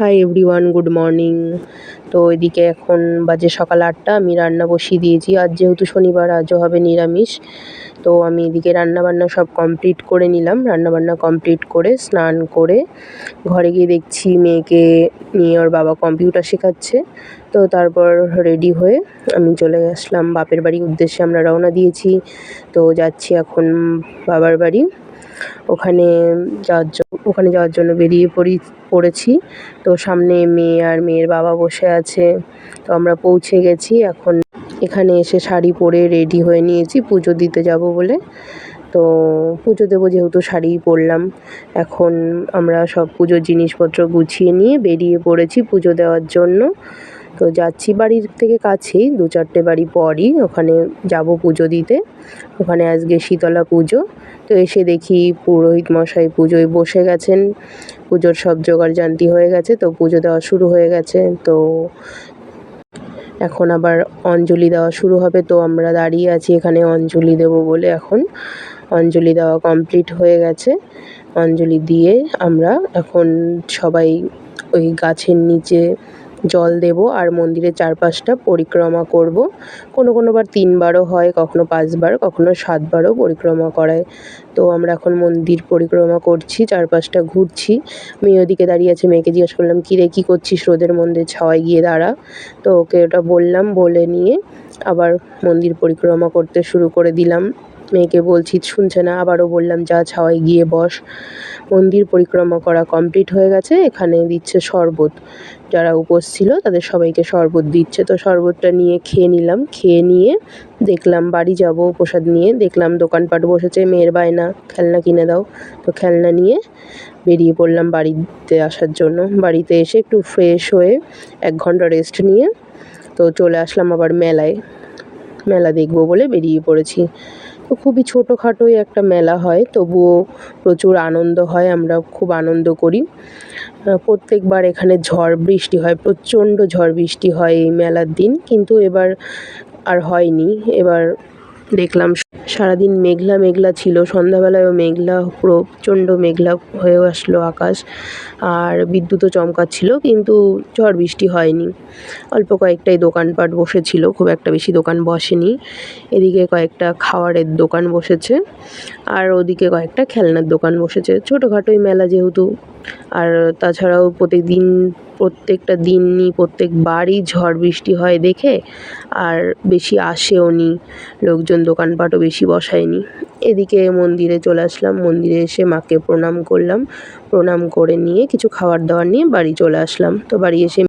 Hi everyone good morning তো এদিকে এখন বাজে সকাল আটটা, আমি রান্না বসিয়ে দিয়েছি। আজ যেহেতু শনিবার, আজও হবে নিরামিষ। তো আমি এদিকে রান্না বান্না সব কমপ্লিট করে নিলাম। রান্নাবান্না কমপ্লিট করে স্নান করে ঘরে গিয়ে দেখছি মেয়েকে নিয়ে ওর বাবা কম্পিউটার শেখাচ্ছে। তো তারপর রেডি হয়ে আমি চলে আসলাম। বাপের বাড়ির উদ্দেশ্যে আমরা রওনা দিয়েছি। তো যাচ্ছি এখন বাবার বাড়ি। ওখানে যাওয়ার জন্য ওখানে যাওয়ার জন্য বেরিয়ে পড়ি, পড়েছি। তো সামনে মেয়ে আর মেয়ের বাবা বসে আছে। তো আমরা পৌঁছে গেছি। এখন এখানে এসে শাড়ি পরে রেডি হয়ে নিয়েছি। পুজো দিতে যাব বলে। তো পুজো দেবো যেহেতু শাড়িই পরলাম। এখন আমরা সব পুজোর জিনিসপত্র গুছিয়ে নিয়ে বেরিয়ে পড়েছি পুজো দেওয়ার জন্য। তো যাচ্ছি বাড়ির থেকে কাছেই, দু চারটে বাড়ি পরই, ওখানে যাব পুজো দিতে। ওখানে আজকে শীতলা পুজো, তো এসে দেখি পুরোহিত মশাই পুজোয় বসে গেছেন। পুজোর সব জোগাড় জান্তি হয়ে গেছে, তো পুজো দেওয়া শুরু হয়ে গেছে। তো এখন আবার অঞ্জলি দেওয়া শুরু হবে, তো আমরা দাঁড়িয়ে আছি এখানে অঞ্জলি দেব বলে এখন। অঞ্জলি দেওয়া কমপ্লিট হয়ে গেছে। অঞ্জলি দিয়ে আমরা এখন সবাই ওই গাছের নিচে জল দেব আর মন্দিরের চারপাশটা পরিক্রমা করব। কোনো কোনো বার তিনবারও হয়, কখনো পাঁচবার, কখনো সাতবারও পরিক্রমা করায়। তো আমরা এখন মন্দির পরিক্রমা করছি, চারপাশটা ঘুরছি। মেয়ে ওদিকে দাঁড়িয়ে আছে, মেয়েকে জিজ্ঞেস করলাম কী রে কী করছিস রোদের মন্দির ছাওয়ায় গিয়ে দাঁড়া। তো ওকে ওটা বললাম, বলে নিয়ে আবার মন্দির পরিক্রমা করতে শুরু করে দিলাম। মেয়েকে বলছি, শুনছে না, আবারও বললাম, যা ছাওয়ায় গিয়ে বস। মন্দির পরিক্রমা করা কমপ্লিট হয়ে গেছে, এখানে দিচ্ছে শরবত। যারা উপোস ছিল, তাদের সবাইকে শরবত দিচ্ছে। তো শরবতটা নিয়ে খেয়ে নিলাম, খেয়ে নিয়ে দেখলাম বাড়ি যাব, প্রসাদ নিয়ে। দেখলাম দোকানপাট বসেছে, মেয়ের বায়না, খেলনা কিনে দাও। তো খেলনা নিয়ে বেরিয়ে পড়লাম বাড়িতে আসার জন্য। বাড়িতে এসে একটু ফ্রেশ হয়ে এক ঘণ্টা রেস্ট নিয়ে তো চলে আসলাম আবার মেলায়। মেলা দেখব বলে বেরিয়ে পড়েছি। খুবই ছোটোখাটোই একটা মেলা হয়, তবুও প্রচুর আনন্দ হয় আমরা খুব আনন্দ করি। প্রত্যেকবার এখানে ঝড় বৃষ্টি হয়, প্রচণ্ড ঝড় বৃষ্টি হয় এই মেলার দিন, কিন্তু এবার আর হয়নি। এবার দেখলাম। সারাদিন মেঘলা মেঘলা ছিল। সন্ধ্যাবেলায়ও মেঘলা, প্রচণ্ড মেঘলা হয়ে আসলো আকাশ। আর বিদ্যুৎও চমকাচ্ছিল, কিন্তু ঝড় বৃষ্টি হয়নি। অল্প কয়েকটাই দোকানপাট বসেছিল, খুব একটা বেশি দোকান বসেনি। এদিকে কয়েকটা খাওয়ারের দোকান বসেছে, আর ওদিকে কয়েকটা খেলনার দোকান বসেছে। ছোটোখাটোই মেলা যেহেতু আর তাছাড়াও প্রতিদিন প্রত্যেকটা দিনই, প্রত্যেকবারই ঝড় বৃষ্টি হয় দেখে, আর বেশি আসেও নি। লোকজন দোকানপাটও বেশি বসায়নি। এদিকে মন্দিরে চলে আসলাম। মন্দিরে এসে মাকে প্রণাম করলাম। প্রণাম করে নিয়ে কিছু খাবার দাবার নিয়ে বাড়ি চলে আসলাম। তো বাড়ি এসে